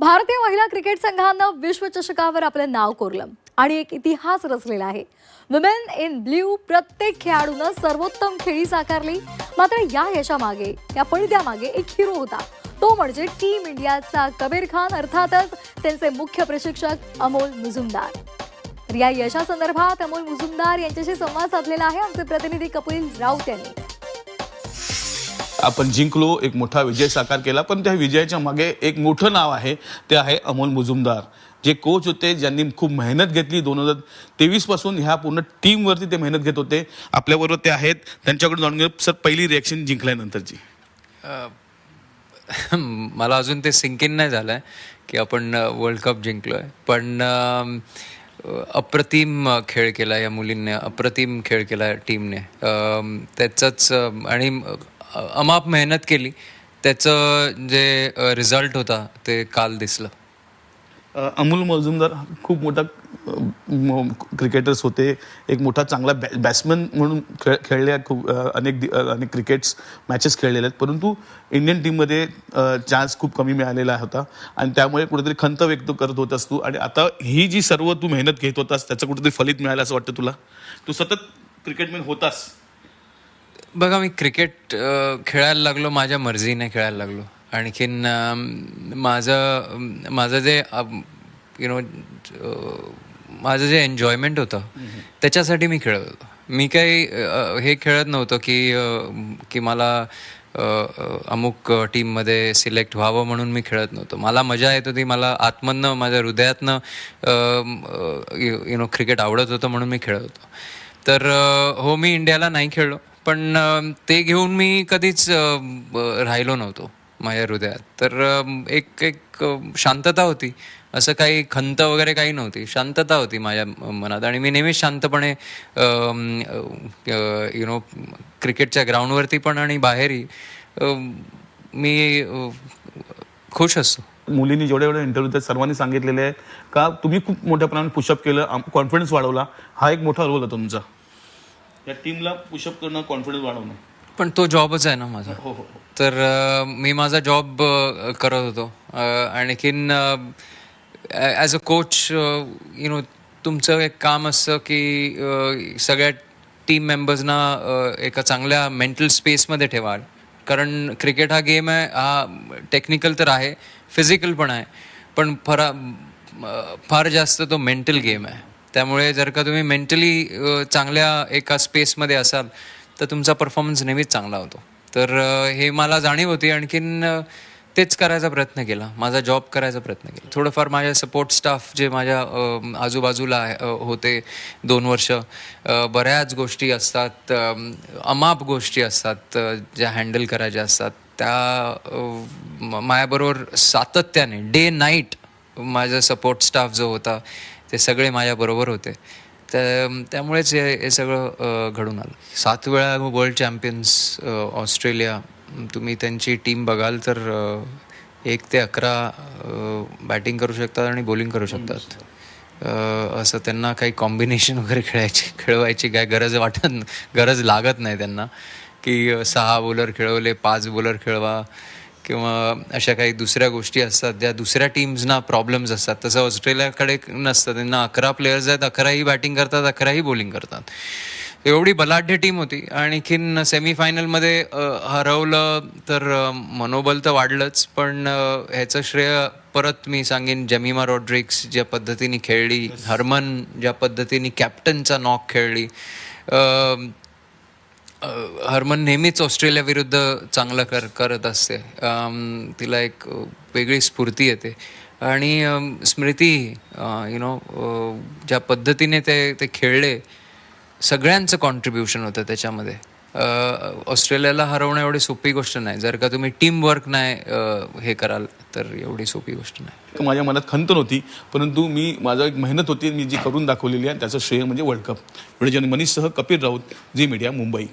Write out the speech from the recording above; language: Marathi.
भारतीय महिला क्रिकेट संघानं विश्वचषकावर आपलं नाव कोरलं आणि एक इतिहास रचलेला आहे. वुमेन इन ब्ल्यू प्रत्येक खेळाडूनं सर्वोत्तम खेळी साकारली. मात्र या यशामागे या पडद्यामागे एक हिरो होता. तो म्हणजे टीम इंडियाचा कबीर खान अर्थातच त्यांचे मुख्य प्रशिक्षक अमोल मुजुमदार. तर या यशासंदर्भात अमोल मुजुमदार यांच्याशी संवाद साधलेला आहे. आमचे प्रतिनिधी कपिल राऊत यांनी. आपण जिंकलो एक मोठा विजय साकार केला पण त्या विजयाच्या मागे एक मोठं नाव आहे ते आहे अमोल मुजुमदार. जे कोच होते ज्यांनी खूप मेहनत घेतली दोन हजार तेवीसपासून ह्या पूर्ण टीमवरती ते मेहनत घेत होते. आपल्याबरोबर ते आहेत. त्यांच्याकडून जाणून घेऊ. सर पहिली रिॲक्शन जिंकल्यानंतरची. मला अजून ते सिंकिन नाही झालं आहे की आपण वर्ल्ड कप जिंकलो आहे पण अप्रतिम खेळ केला या मुलींनी अप्रतिम खेळ केला टीमने त्याचाच त्याचंच आणि अमाप मेहनत केली. त्याचं जे रिझल्ट होता ते काल दिसलं. अमोल मजुमदार खूप मोठा क्रिकेटर्स होते. एक मोठा चांगला बॅ बॅट्समन म्हणून खेळ खेळले खूप अनेक दि- अनेक क्रिकेट्स मॅचेस खेळलेले आहेत. परंतु इंडियन टीममध्ये चान्स खूप कमी मिळालेला होता. आणि त्यामुळे कुठेतरी खंत व्यक्त करत होतास तू. आणि आता ही जी सर्व तू मेहनत घेत होतास त्याचं कुठेतरी फलित मिळालं असं वाटतं तुला? तू सतत क्रिकेटमॅन होतास. बघा मी क्रिकेट खेळायला लागलो माझ्या मर्जीने खेळायला लागलो. आणखीन माझं माझं जे यु नो माझं जे एन्जॉयमेंट होतं त्याच्यासाठी मी खेळत होतो. मी काही हे खेळत नव्हतं की की मला अमुक टीममध्ये सिलेक्ट व्हावं म्हणून मी खेळत नव्हतो. मला मजा येत होती मला आत्मनं माझ्या हृदयातनं यु नो क्रिकेट आवडत होतं म्हणून मी खेळत होतो. तर हो मी इंडियाला नाही खेळलो. पण ते घेऊन मी कधीच राहिलो नव्हतो माझ्या हृदयात. तर एक एक शांतता होती. असं काही खंत वगैरे काही नव्हती. शांतता होती माझ्या मनात. आणि मी नेहमीच शांतपणे यु नो क्रिकेटच्या ग्राउंडवरती पण आणि बाहेरही मी खुश असतो. मुलींनी जेवढे जेवढे इंटरव्ह्यू त्या सर्वांनी सांगितलेले आहे का तुम्ही खूप मोठ्या प्रमाणात पुशअप केलं कॉन्फिडन्स वाढवला. हा एक मोठा रोल आहे तुमचा. या टीमला पुशअप करणं कॉन्फिडन्स वाढवणं. पण तो जॉबच आहे ना माझा. हो हो तर अ, मी माझा जॉब करत होतो. अ, आणखीन as a coach you know तुमचं एक काम असतं की अ, सगळ्या टीम मेंबर्सना एका चांगल्या मेंटल स्पेसमध्ये ठेवा कारण क्रिकेट हा गेम आहे हा टेक्निकल तर आहे फिजिकल पण आहे. पण फरा अ, फार जास्त तो मेंटल गेम आहे. त्यामुळे जर का तुम्ही मेंटली चांगल्या एका स्पेसमध्ये असाल तर तुमचा परफॉर्मन्स नेहमीच चांगला होतो. तर हे मला जाणीव होती आणखीन तेच करायचा प्रयत्न केला. माझा जॉब करायचा प्रयत्न केला. थोडंफार माझ्या सपोर्ट स्टाफ जे माझ्या आजूबाजूला आहे- होते दोन वर्ष बऱ्याच गोष्टी असतात अमाप गोष्टी असतात ज्या हँडल करायच्या असतात. त्या माझ्याबरोबर सातत्याने डे नाईट माझा सपोर्ट स्टाफ जो होता ते सगळे माझ्याबरोबर होते. तर त्यामुळेच हे हे सगळं घडून आलं. सात वेळा वर्ल्ड चॅम्पियन्स ऑस्ट्रेलिया तुम्ही त्यांची टीम बघाल तर एक ते अकरा बॅटिंग करू शकतात आणि बॉलिंग करू शकतात. असं त्यांना काही कॉम्बिनेशन वगैरे खेळायची खेळवायची काय गरज वाटत गरज लागत नाही त्यांना. की सहा बॉलर खेळवले पाच बॉलर खेळवा किंवा अशा काही दुसऱ्या गोष्टी असतात ज्या दुसऱ्या टीम्सना प्रॉब्लेम्स असतात. तसं ऑस्ट्रेलियाकडे नसतं. त्यांना अकरा प्लेयर्स आहेत अकराही बॅटिंग करतात अकराही बॉलिंग करतात. एवढी बलाढ्य टीम होती. आणखीन सेमीफायनलमध्ये हरवलं तर मनोबल तर वाढलंच. पण ह्याचं श्रेय परत मी सांगेन जमीमा रॉड्रिक्स ज्या पद्धतीने खेळली हरमन ज्या पद्धतीने कॅप्टनचा नॉक खेळली. हरमन नेहमीच ऑस्ट्रेलिया विरुद्ध चांगलं कर करत असते. तिला एक वेगळी स्फूर्ती येते. आणि स्मृती यु नो ज्या पद्धतीने ते ते खेळले सगळ्यांचं कॉन्ट्रीब्युशन होतं त्याच्यामध्ये. ऑस्ट्रेलियाला हरवणं एवढी सोपी गोष्ट नाही. जर का तुम्ही टीम वर्क नाही हे कराल तर एवढी सोपी गोष्ट नाही. माझ्या मनात खंत नव्हती परंतु मी माझा एक मेहनत होती मी जी करून दाखवलेली आहे त्याचं श्रेय म्हणजे वर्ल्ड कप. म्हणजे मनीषसह कपिल राऊत जी मीडिया मुंबई.